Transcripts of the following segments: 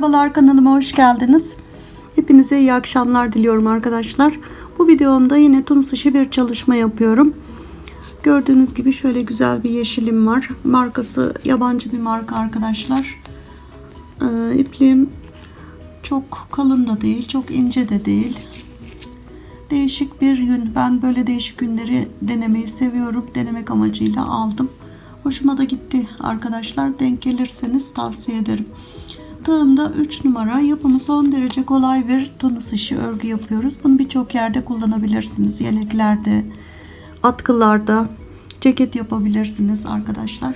Merhabalar kanalıma hoş geldiniz. Hepinize iyi akşamlar diliyorum arkadaşlar. Bu videomda yine Tunus işi bir çalışma yapıyorum. Gördüğünüz gibi şöyle güzel bir yeşilim var. Markası yabancı bir marka arkadaşlar. Ee, ipliğim çok kalın da değil, çok ince de değil. Değişik bir yün. Ben böyle değişik günleri denemeyi seviyorum. Denemek amacıyla aldım. Hoşuma da gitti arkadaşlar. Denk gelirseniz tavsiye ederim. Tığımda 3 numara yapımı son derece kolay bir tunus işi örgü yapıyoruz. Bunu birçok yerde kullanabilirsiniz. Yeleklerde, atkılarda, ceket yapabilirsiniz arkadaşlar.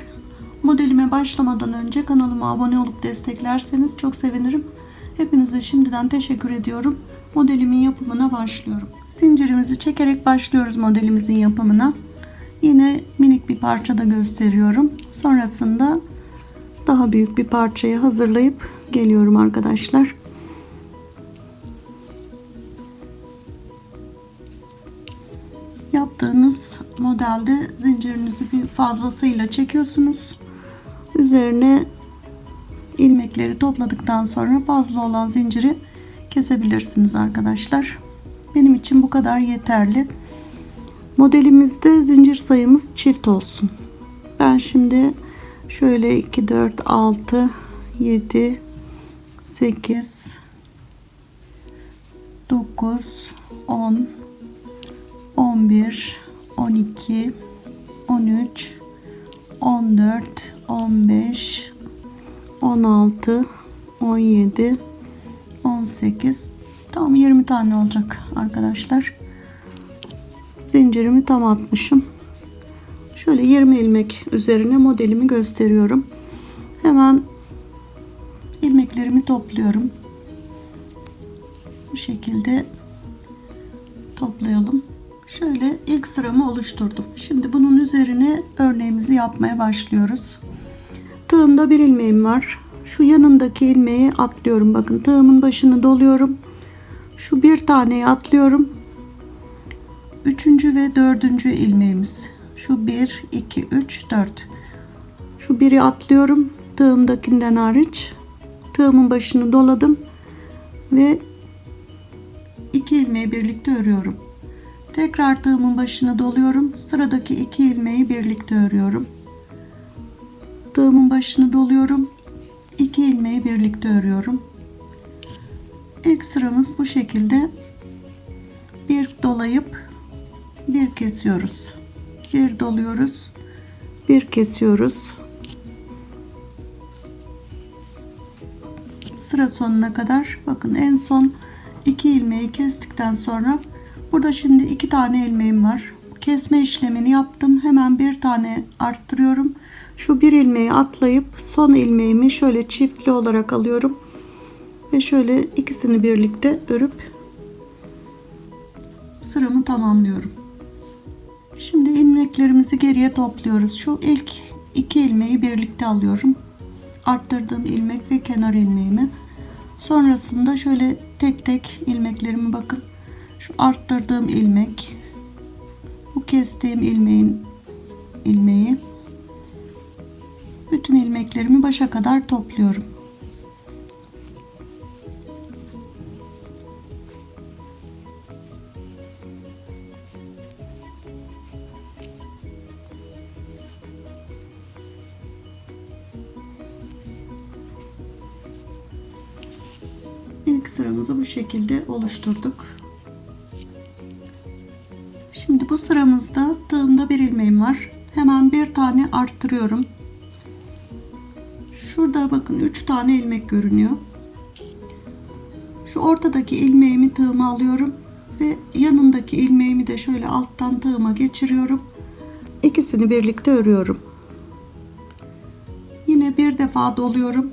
Modelime başlamadan önce kanalıma abone olup desteklerseniz çok sevinirim. Hepinize şimdiden teşekkür ediyorum. Modelimin yapımına başlıyorum. Zincirimizi çekerek başlıyoruz modelimizin yapımına. Yine minik bir parça da gösteriyorum. Sonrasında daha büyük bir parçayı hazırlayıp geliyorum arkadaşlar. Yaptığınız modelde zincirinizi bir fazlasıyla çekiyorsunuz. Üzerine ilmekleri topladıktan sonra fazla olan zinciri kesebilirsiniz arkadaşlar. Benim için bu kadar yeterli. Modelimizde zincir sayımız çift olsun. Ben şimdi şöyle 2 4 6 7 8 9 10 11 12 13 14 15 16 17 18 tam 20 tane olacak arkadaşlar. Zincirimi tam atmışım şöyle 20 ilmek üzerine modelimi gösteriyorum. Hemen ilmeklerimi topluyorum. Bu şekilde toplayalım. Şöyle ilk sıramı oluşturdum. Şimdi bunun üzerine örneğimizi yapmaya başlıyoruz. Tığımda bir ilmeğim var. Şu yanındaki ilmeği atlıyorum. Bakın tığımın başını doluyorum. Şu bir taneyi atlıyorum. Üçüncü ve dördüncü ilmeğimiz şu 1 2 3 4 şu biri atlıyorum. Tığımdakinden hariç. Tığımın başını doladım. Ve iki ilmeği birlikte örüyorum. Tekrar tığımın başını doluyorum. Sıradaki iki ilmeği birlikte örüyorum. Tığımın başını doluyorum. 2 ilmeği birlikte örüyorum. İlk sıramız bu şekilde. Bir dolayıp bir kesiyoruz. Bir doluyoruz, bir kesiyoruz. Sıra sonuna kadar bakın en son iki ilmeği kestikten sonra burada şimdi iki tane ilmeğim var. Kesme işlemini yaptım. Hemen bir tane arttırıyorum şu bir ilmeği atlayıp son ilmeğimi şöyle çiftli olarak alıyorum ve şöyle ikisini birlikte örüp sıramı tamamlıyorum şimdi ilmeklerimizi geriye topluyoruz. Şu ilk iki ilmeği birlikte alıyorum. Arttırdığım ilmek ve kenar ilmeğimi. Sonrasında şöyle tek tek ilmeklerimi bakın. Şu arttırdığım ilmek bu kestiğim ilmeğin ilmeği. Bütün ilmeklerimi başa kadar topluyorum. İlk sıramızı bu şekilde oluşturduk. Şimdi bu sıramızda tığımda bir ilmeğim var. Hemen bir tane arttırıyorum. Şurada bakın 3 tane ilmek görünüyor. Şu ortadaki ilmeğimi tığıma alıyorum ve yanındaki ilmeğimi de şöyle alttan tığıma geçiriyorum. İkisini birlikte örüyorum. Yine bir defa doluyorum.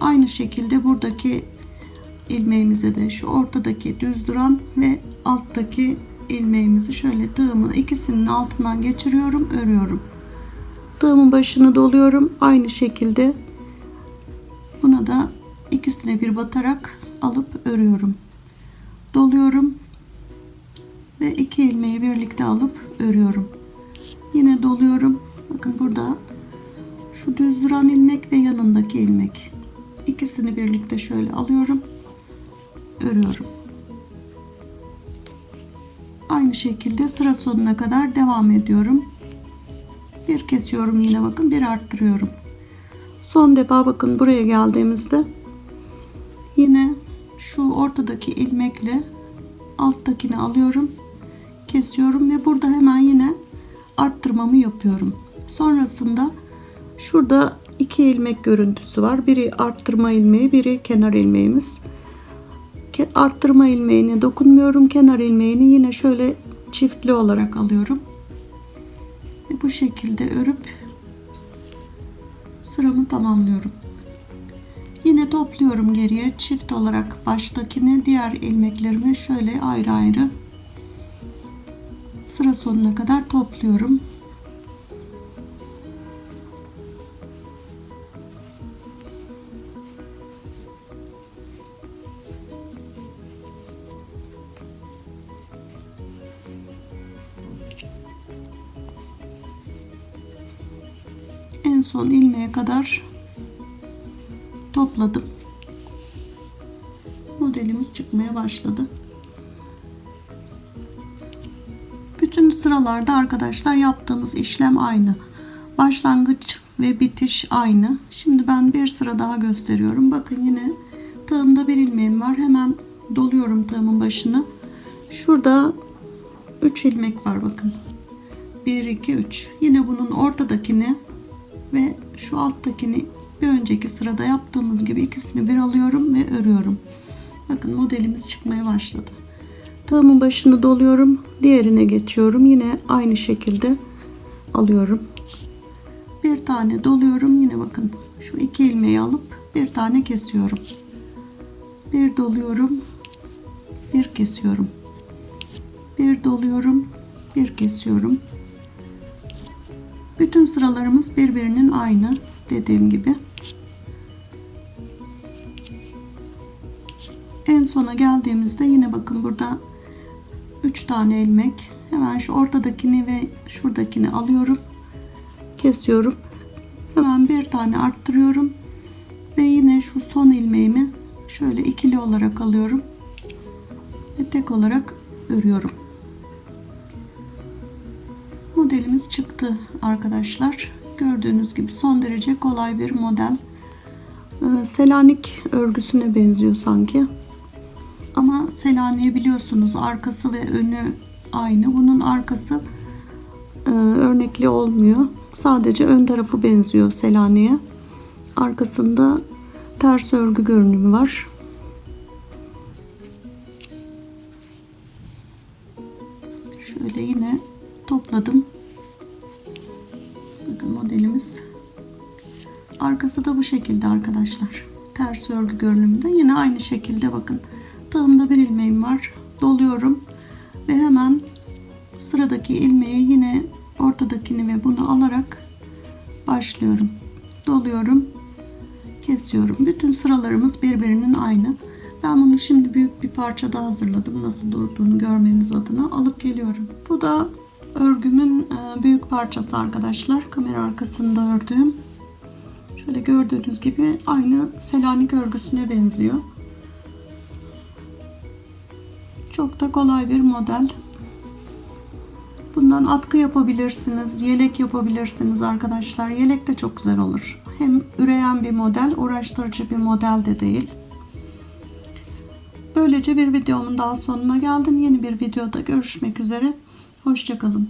Aynı şekilde buradaki ilmeğimize de şu ortadaki düz duran ve alttaki ilmeğimizi şöyle tığımı ikisinin altından geçiriyorum, örüyorum. Tığımın başını doluyorum. Aynı şekilde Buna da ikisine bir batarak alıp örüyorum. Doluyorum ve iki ilmeği birlikte alıp örüyorum. Yine doluyorum. Bakın burada şu düz duran ilmek ve yanındaki ilmek. İkisini birlikte şöyle alıyorum. Örüyorum. Aynı şekilde sıra sonuna kadar devam ediyorum. Bir kesiyorum yine bakın bir arttırıyorum. Son defa bakın buraya geldiğimizde yine şu ortadaki ilmekle alttakini alıyorum. Kesiyorum ve burada hemen yine arttırmamı yapıyorum. Sonrasında şurada iki ilmek görüntüsü var. Biri arttırma ilmeği, biri kenar ilmeğimiz. Arttırma ilmeğine dokunmuyorum. Kenar ilmeğini yine şöyle çiftli olarak alıyorum. Ve bu şekilde örüp sıramı tamamlıyorum. Yine topluyorum geriye çift olarak baştakini diğer ilmeklerimi şöyle ayrı ayrı sıra sonuna kadar topluyorum. Son ilmeğe kadar topladım. Modelimiz çıkmaya başladı. Bütün sıralarda arkadaşlar yaptığımız işlem aynı. Başlangıç ve bitiş aynı. Şimdi ben bir sıra daha gösteriyorum. Bakın yine tığımda bir ilmeğim var. Hemen doluyorum tığımın başını. Şurada 3 ilmek var bakın. 1 2 3. Yine bunun ortadakini ve şu alttakini bir önceki sırada yaptığımız gibi ikisini bir alıyorum ve örüyorum. Bakın modelimiz çıkmaya başladı. Tığımın başını doluyorum. Diğerine geçiyorum. Yine aynı şekilde alıyorum. Bir tane doluyorum. Yine bakın şu iki ilmeği alıp bir tane kesiyorum. Bir doluyorum. Bir kesiyorum. Bir doluyorum. Bir kesiyorum. Bütün sıralarımız birbirinin aynı dediğim gibi. En sona geldiğimizde yine bakın burada 3 tane ilmek. Hemen şu ortadakini ve şuradakini alıyorum. Kesiyorum. Hemen bir tane arttırıyorum. Ve yine şu son ilmeğimi şöyle ikili olarak alıyorum. Ve tek olarak örüyorum. Modelimiz çıktı arkadaşlar. Gördüğünüz gibi son derece kolay bir model. Ee, Selanik örgüsüne benziyor sanki. Ama Selanik'i biliyorsunuz arkası ve önü aynı. Bunun arkası e, örnekli olmuyor. Sadece ön tarafı benziyor Selanik'e. Arkasında ters örgü görünümü var. Şöyle yine topladım. Arkası da bu şekilde arkadaşlar. Ters örgü görünümünde. Yine aynı şekilde bakın. Tığımda bir ilmeğim var. Doluyorum. Ve hemen sıradaki ilmeği yine ortadakini ve bunu alarak başlıyorum. Doluyorum. Kesiyorum. Bütün sıralarımız birbirinin aynı. Ben bunu şimdi büyük bir parçada hazırladım. Nasıl durduğunu görmeniz adına alıp geliyorum. Bu da örgümün e, büyük parçası arkadaşlar. Kamera arkasında ördüğüm. Şöyle gördüğünüz gibi aynı Selanik örgüsüne benziyor. Çok da kolay bir model. Bundan atkı yapabilirsiniz, yelek yapabilirsiniz arkadaşlar. Yelek de çok güzel olur. Hem üreyen bir model, uğraştırıcı bir model de değil. Böylece bir videomun daha sonuna geldim. Yeni bir videoda görüşmek üzere. Hoşçakalın.